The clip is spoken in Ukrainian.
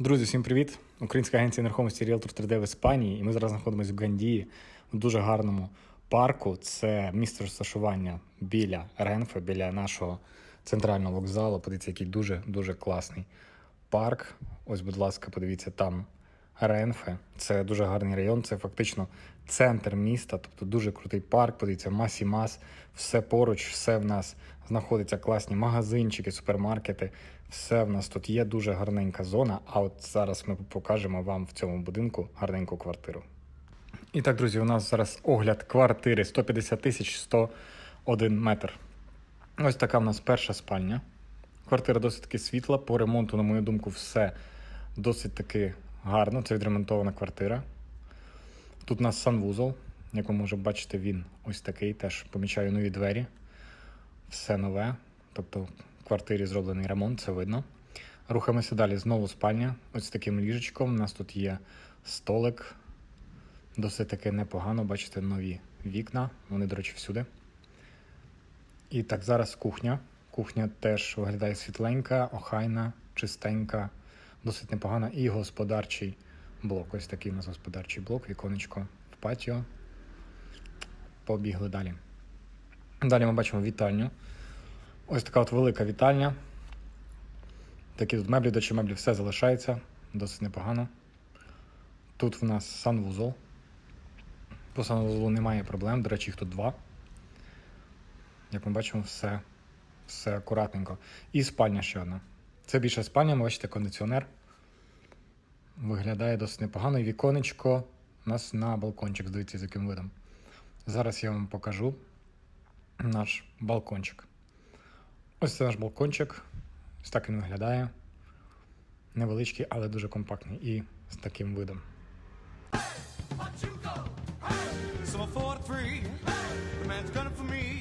Друзі, всім привіт! Українська агенція нерухомості Realtor 3D в Іспанії. І ми зараз знаходимося в Гандії в дуже гарному парку. Це місце розташування біля Ренфе, біля нашого центрального вокзалу. Подивіться, який дуже дуже класний парк. Ось, будь ласка, подивіться там Ренфе. Це дуже гарний район. Це фактично центр міста, тобто дуже крутий парк. Подивіться, масі мас, все поруч, все в нас знаходиться класні магазинчики, супермаркети. Все в нас тут є дуже гарненька зона. А от зараз ми покажемо вам в цьому будинку гарненьку квартиру. І так, друзі, у нас зараз огляд квартири 150 тисяч 101 метр. Ось така в нас перша спальня. Квартира досить таки світла. По ремонту, на мою думку, все досить таки гарно. Це відремонтована квартира. Тут у нас санвузол. Як ви можете бачити, він ось такий. Теж помічаю нові двері. Все нове. Тобто в квартирі зроблений ремонт, це видно. Рухаємося далі. Знову спальня. Ось таким ліжечком. У нас тут є столик. Досить таки непогано. Бачите, нові вікна. Вони, до речі, всюди. І так, зараз кухня. Кухня теж виглядає світленька, охайна, чистенька, досить непогана. І господарчий блок. Ось такий у нас господарчий блок, віконечко в патіо. Побігли далі. Далі ми бачимо вітальню. Ось така от велика вітальня. Такі тут меблі, до меблі все залишається. Досить непогано. Тут в нас санвузол. По санвузолу немає проблем. До речі, їх тут два. Як ми бачимо, все, все акуратненько. І спальня ще одна. Це більша спальня, бачите, кондиціонер. Виглядає досить непогано. І віконечко у нас на балкончик, здається, з яким видом. Зараз я вам покажу наш балкончик. Ось це наш балкончик. Ось так він виглядає. Невеличкий, але дуже компактний і з таким видом. So for me.